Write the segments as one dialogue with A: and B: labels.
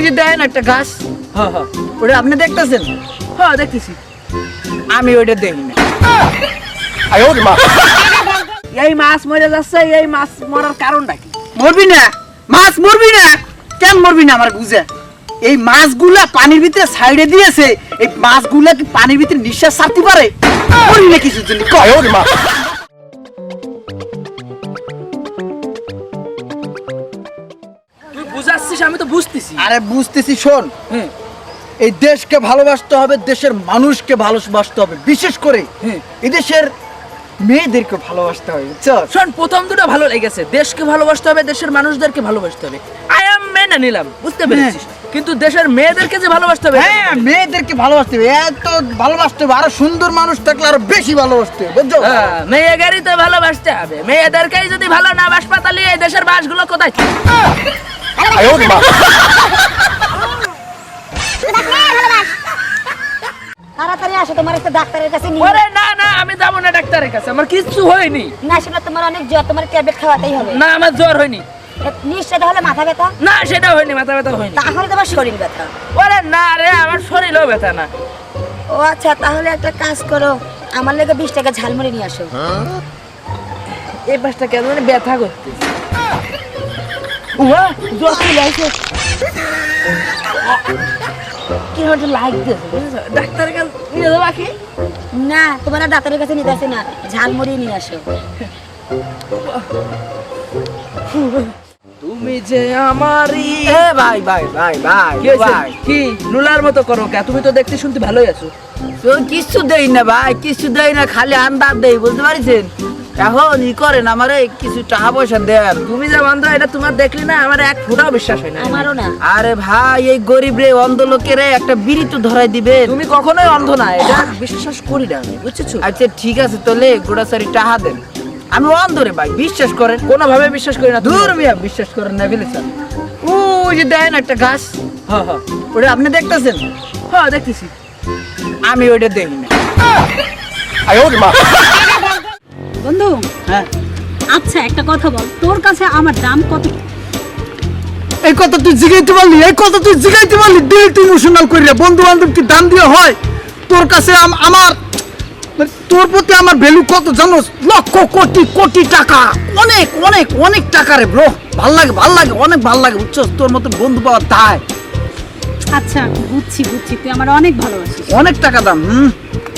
A: ওই যে দেখেন একটা গাছ।
B: হ্যাঁ হ্যাঁ।
A: ওটা আপনি দেখতেছেন?
B: হ্যাঁ দেখতেছি।
A: আমি ওইটা দেখি না
B: এই মাছ মরে যাচ্ছে এই মাছ মরার কারণটা কি
A: মরবি না। মাছ মরবি না। কেন মরবি না আমার বুঝে? এই মাছগুলা পানির ভিতরে সাইডে দিয়েছে। এই মাছগুলা কি পানির ভিতরে নিঃশ্বাস ছাড়তে পারে? মরবি না কিছুর জন্য কয় মা। আরে বুঝতেছি শোন। এই দেশকে ভালোবাসতে হবে দেশের মানুষকে ভালোবাসতে হবে। বিশেষ করে
B: হুম।
A: এই দেশের মেয়েদেরকে ভালোবাসতে হবে
B: শোন প্রথম দুটো ভালো লেগেছে। দেশকে ভালোবাসতে হবে দেশের মানুষদেরকে ভালোবাসতে হবে। আই এম মেনে নিলাম বুঝতে পেরেছিস? কিন্তু দেশের মেয়েদেরকে যে ভালোবাসতে হবে
A: হ্যাঁ মেয়েদেরকে ভালোবাসতে হবে। এত ভালোবাসতে হবে আরও সুন্দর মানুষ থাকলে আরও বেশি ভালোবাসতে হবে বুঝছ?
B: হ্যাঁ, মেয়েদেরই তো ভালোবাসতে হবে মেয়েদেরকেই যদি ভালো না বাসপা তাহলে এই দেশের বাসগুলো কোথায়?
C: তাড়াতাড়ি আসো তোমার একটা ডাক্তারের কাছে নিয়ে
B: না না আমি যাব না ডাক্তারের কাছে। আমার কিচ্ছু হয়নি।
C: না সেটা তোমার অনেক জ্বর তোমার ট্যাবলেট খাওয়াতেই হবে।
B: না আমার জ্বর হয়নি।
C: তাহলে মাথা ব্যথা?
B: না সেটা হয়নি মাথা ব্যথা হয়নি।
C: তাহলে তোমার শরীর ব্যথা।
B: ওরে না রে আমার শরীরও ব্যথা না।
C: ও আচ্ছা তাহলে একটা কাজ করো আমার লেগে বিশ টাকা ঝালমুড়ি নিয়ে আসো।
B: এই পাশটা কেন মানে ব্যথা করতে চলে আসে কি হচ্ছে লাইক দিয়েছে ডাক্তারের কাছে নিয়ে যাব
C: না তোমার ডাক্তারের কাছে নিতে আসে না। ঝালমুড়ি নিয়ে আসো।
B: তুমি যে আমারই
A: এ ভাই ভাই ভাই ভাই
B: কি হয়েছে?
A: ভাই।
B: কি? নুলার মতো করো কে? তুমি তো দেখতে শুনতে ভালোই আছো।
A: তো কিছু দেই না ভাই কিছু দেই না খালি আন্দাজ দেই বুঝতে পারছেন? এখন ই করেন আমারে কিছু টাকা পয়সা দেন।
B: তুমি যে বন্ধ এটা তোমার দেখলি না আমার এক ফোঁটাও বিশ্বাস হয় না।
C: আমারও না।
A: আরে ভাই এই গরিব রে অন্ধ লোকেরে একটা বিড়ি তো ধরাই দিবেন
B: তুমি কখনোই অন্ধ না এটা বিশ্বাস করি না আমি বুঝছ?
A: আচ্ছা ঠিক আছে তাহলে গোড়াসারি টাকা দেন। আমি অন্ধ রে ভাই বিশ্বাস করেন।
B: কোনোভাবে বিশ্বাস করি না।
A: দূর মিয়া বিশ্বাস করেন না ফেলেছেন ও যে দেখেন একটা গাছ।
B: হ্যাঁ হ্যাঁ
A: ওটা আপনি দেখতেছেন?
B: হ্যাঁ দেখতেছি।
A: আমি ওইটা দেখি না।
D: বন্ধু?
A: হ্যাঁ।
D: আচ্ছা একটা কথা বল। তোর কাছে আমার দাম কত?
A: এই কথা তুই জিগাইতে পারলি এই কথা তুই জিগাইতে পারলি দিল তুই ইমোশনাল করি রে বন্ধু বান্ধব কি দাম দিয়ে হয়? তোর কাছে আম- আমার মানে তোর প্রতি আমার ভ্যালু কত জানোস লক্ষ কোটি কোটি টাকা। অনেক অনেক অনেক টাকা রে ব্রো ভালো লাগে ভালো লাগে অনেক ভালো লাগে বুঝছস তোর মতো বন্ধু পাওয়া তাই
D: আচ্ছা বুঝছি বুঝছি। তুই আমার অনেক ভালোবাসিস।
A: অনেক টাকা দাম হুম।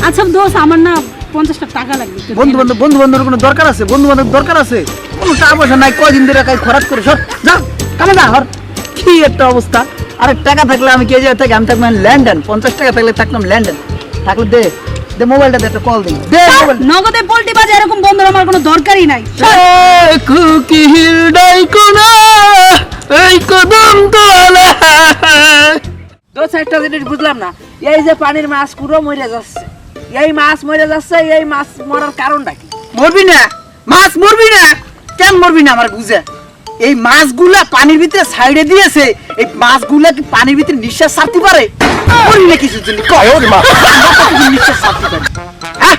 D: আচ্ছা দোষ আমার না পঞ্চাশটা টাকা লাগবে।
A: বন্ধু বান্ধব বন্ধু বান্ধবের কোনো দরকার আছে? বন্ধু বান্ধব দরকার আছে? কোনো টাকা পয়সা নাই কয়দিন ধরে কাজ খরচ করে সর যা কামে যা হর কি একটা অবস্থা। আরে টাকা থাকলে আমি কে জায়গায় থাকি? আমি থাকলাম লন্ডন পঞ্চাশ টাকা থাকলে থাকলাম লন্ডন থাকলে দে দে মোবাইলটা দে একটা কল দিই দে
D: নগদে পোল্টি বাজে এরকম বন্ধুর আমার কোনো দরকারই নাই।
A: কুকিল ডাইকোনা এই কদম তোলা।
B: দোষ একটা জিনিস বুঝলাম না এই যে পানির মাছ পুরো মরে যাচ্ছে। এই মাছ মরে যাচ্ছে এই মাছ মরার কারণটা কি?
A: মরবি না। মাছ মরবি না। কেন মরবি না আমার বুঝে? এই মাছগুলা পানির ভিতরে সাইডে দিয়েছে। এই মাছগুলা কি পানির ভিতরে নিঃশ্বাস ছাড়তে পারে? না জন্য মা। নিঃশ্বাস ছাড়তে পারি। হ্যাঁ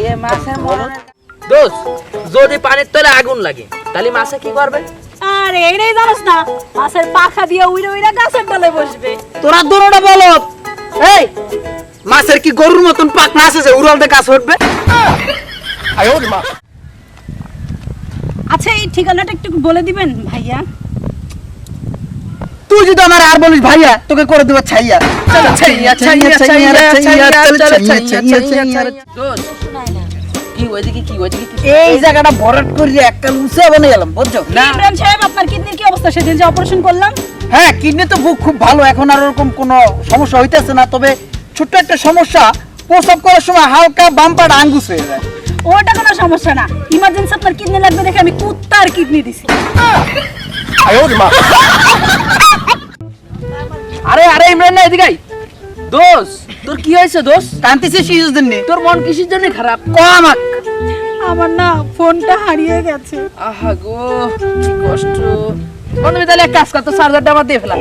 B: এ মাছের মরণ দোষ যদি পানির তলে আগুন লাগে তাহলে মাছে কি করবে?
D: আরে এইটাই জানোস না মাছের পাখা দিয়ে উইরে উইরে গাছের ডালে বসবে।
A: তোরা দোনোটা বলো এই মাছের কি গরুর মতন পাখনা আছে যে উড়ালতে কাজ উঠবে
D: আচ্ছা এই ঠিকানাটা একটু বলে দিবেন ভাইয়া
A: তুই যদি আমার আর বলিস ভাইয়া তোকে করে দেবো ছাইয়া চলো ছাইয়া ছাইয়া ছাইয়া ছাইয়া
B: কি ওইদিকে কি ওইদিকে
A: এই জায়গাটা ভরাট করে একটা বানিয়ে গেলাম বুঝছ
B: না
D: ইমরান সাহেব আপনার কিডনির কি অবস্থা সেদিন যে অপারেশন করলাম
A: হ্যাঁ কিডনি তো বুক খুব ভালো এখন আর ওরকম কোনো সমস্যা হইতেছে না তবে ছোট্ট একটা সমস্যা প্রসব করার সময় হালকা বাম্পার আঙ্গুস হয়ে যায়।
D: ওটা কোনো সমস্যা না। ইমার্জেন্সি আপনার কিডনি লাগবে দেখে আমি কুত্তার কিডনি দিছি।
B: আরে আরে ইমরান না এদিকে। দোষ তোর কি হয়েছে দোষ
A: কান্তিছে শিশুর জন্য
B: তোর মন কিসের জন্য খারাপ?
A: কমাক
D: আমার না ফোনটা হারিয়ে গেছে।
B: আহা গো কি কষ্ট। বন্ধু তাহলে এক কাজ কর তো চার্জারটা আমার দিয়ে ফেলাম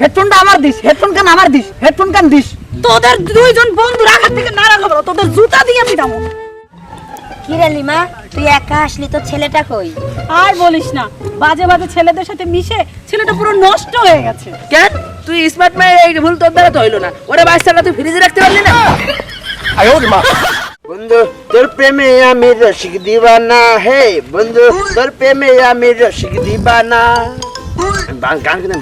A: হেডফোনটা আমার দিস হেডফোন কান আমার দিস? হেডফোন কান দিস?
D: তোদের দুইজন বন্ধু রাখার থেকে না রাখা ভালো তোদের জুতা দিয়ে পিটামো
C: কি রে লিমা তুই একা আসলি তোর ছেলেটা কই?
D: আর বলিস না বাজে বাজে ছেলেদের সাথে মিশে ছেলেটা পুরো নষ্ট হয়ে গেছে।
B: কেন? তুই স্মার্ট ম্যান এই ভুল তোর দ্বারা তো হইল না। ওরে বাচ্চাটা তুই ফ্রিজে রাখতে পারলি না?
E: আয় ওর মা বন্ধু তোর প্রেমে আমি রসিক দিবানা হে বন্ধু তোর প্রেমে আমি রসিক দিবানা। গান গান।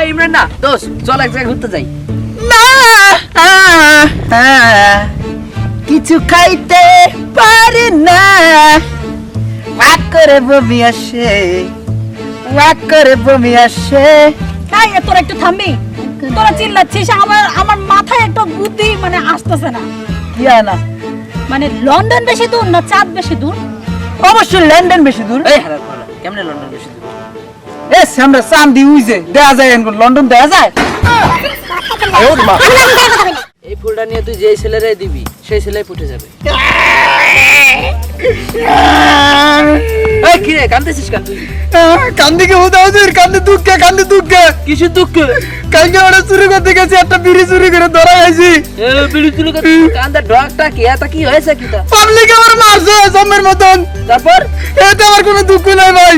B: এই ইমরান না দোষ চল এক জায়গায় ঘুরতে যাই।
A: কিছু খাইতে পারি না। ওয়াক করে বমি আসে ওয়াক করে বমি আসে।
D: তাই তোরা একটু থামবি। তোরা চিল্লাচ্ছিস আমার আমার মাথায় একটা বুদ্ধি মানে আসতেছে না। মানে লন্ডন বেশি দূর না চাঁদ বেশি দূর?
A: অবশ্যই লন্ডন বেশি দূর।
B: এই কেমনে লন্ডন বেশি দূর?
A: এ আমরা চান্দি উইছে দেয়া যায় এখন লন্ডন দেয়া যায়?
B: এই ফুলটা নিয়ে তুই যেই ছেলেরাই দিবি সেই ছেলেই ফুটে যাবে। এই কি কেন?
A: কান্দি কে হতে হচ্ছে কান্দি দুঃখে কান্দি দুঃখে।
B: কিছু দুঃখ?
A: কালকে ওরা চুরি করতে গেছে একটা বিড়ি চুরি করে ধরা গেছি
B: এ বিড়ি তুলে কান্দার ডগটা কি? এটা কি হয়েছে কি তা?
A: পাবলিক আমার মারছে জমের মতন।
B: তারপর?
A: এতে আমার কোনো দুঃখ নাই ভাই।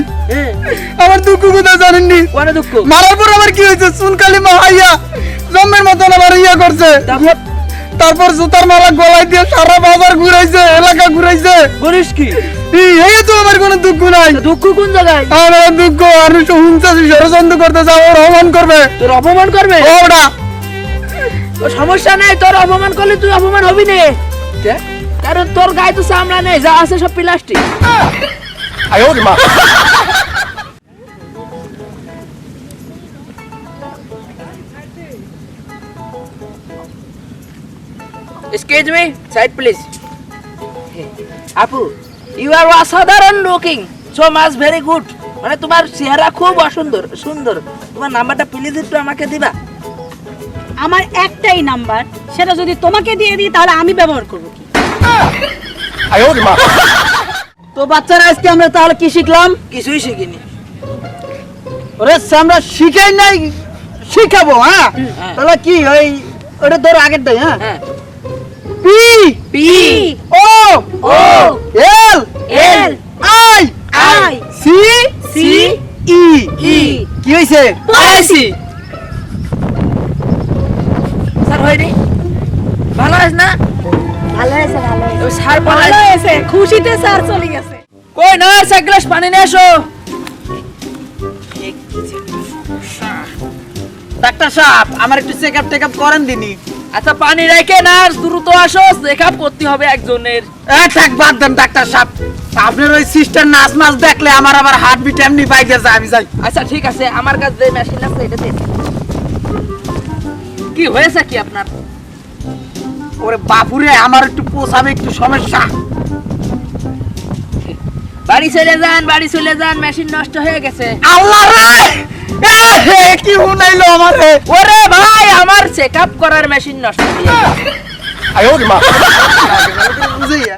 A: আমার দুঃখ কোথায় জানেননি?
B: কোনে দুঃখ?
A: মারার পর আবার কি হয়েছে? সুনকালি মা হাইয়া জমের মতন আবার ইয়া করছে।
B: তারপর?
A: তারপর জুতার মালা গলায় দিয়ে সারা বাজার ঘুরাইছে এলাকা ঘুরাইছে।
B: করিস কি?
A: এই তো আমার কোনো দুঃখ নাই।
B: দুঃখ কোন জায়গায়?
A: আমার দুঃখ আর হুমচাছি ষড়যন্ত্র করতে যাও ওর অপমান করবে।
B: তোর অপমান করবে?
A: ওটা।
B: সমস্যা নাই তোর অপমান করলে তুই অপমান হবি নে। কারণ তোর গায়ে তো চামড়া নেই যা আছে সব plastic excuse me side please আপু ইউ আর অসাধারণ looking so much very good মানে তোমার চেহারা খুব অসুন্দর সুন্দর। তোমার নাম্বারটা প্লিজ একটু আমাকে দিবা।
D: আমার একটাই নাম্বার সেটা যদি তোমাকে দিয়ে দিই তাহলে আমি ব্যবহার করব কি?
A: তো বাচ্চারা আজকে আমরা তাহলে কি শিখলাম?
B: কিছুই শিখিনি।
A: ওরে আমরা শিখাই নাই শিখাবো হ্যাঁ?
B: হ্যাঁ।
A: তাহলে কি ওই ওটা ধরো আগের টাই হ্যাঁ। P
B: P
A: O
B: O
A: L
B: L
A: I
D: I
A: C
B: C
A: E
B: E
A: কি হয়েছে
B: আইসি স্যার হয়নি? ভালো আছে না?
C: ভালো হয়েছে ভালো
B: ওই স্যার
D: ভালো হয়েছে খুশিতে স্যার চলে গেছে।
B: কই নার্স এক গ্লাস পানি নিয়ে এসো
A: ডাক্তার সাহেব আমার একটু চেক আপ টেক আপ করেন দিনি।
B: আচ্ছা পানি রেখে নার্স দ্রুত আসো চেকআপ করতে হবে একজনের।
A: এ থাক বাদ দেন ডাক্তার সাহেব। আপনার ওই সিস্টার নাচ নাচ দেখলে আমার আবার হার্ট বিট এমনি বাইকে যায় আমি যাই।
B: আচ্ছা ঠিক আছে আমার কাছে যে মেশিন আছে এটা দিন। কি হয়েছে কি আপনার?
A: ওরে বাপুরে আমার একটু পোষাবে একটু সমস্যা।
B: বাড়ি চলে যান বাড়ি চলে যান মেশিন নষ্ট হয়ে গেছে।
A: আল্লাহ রে! কি হুনাইলো আমার?
B: ওরে ভাই আমার চেকআপ করার মেশিন নষ্ট হয়ে মা।
A: বুঝাইয়া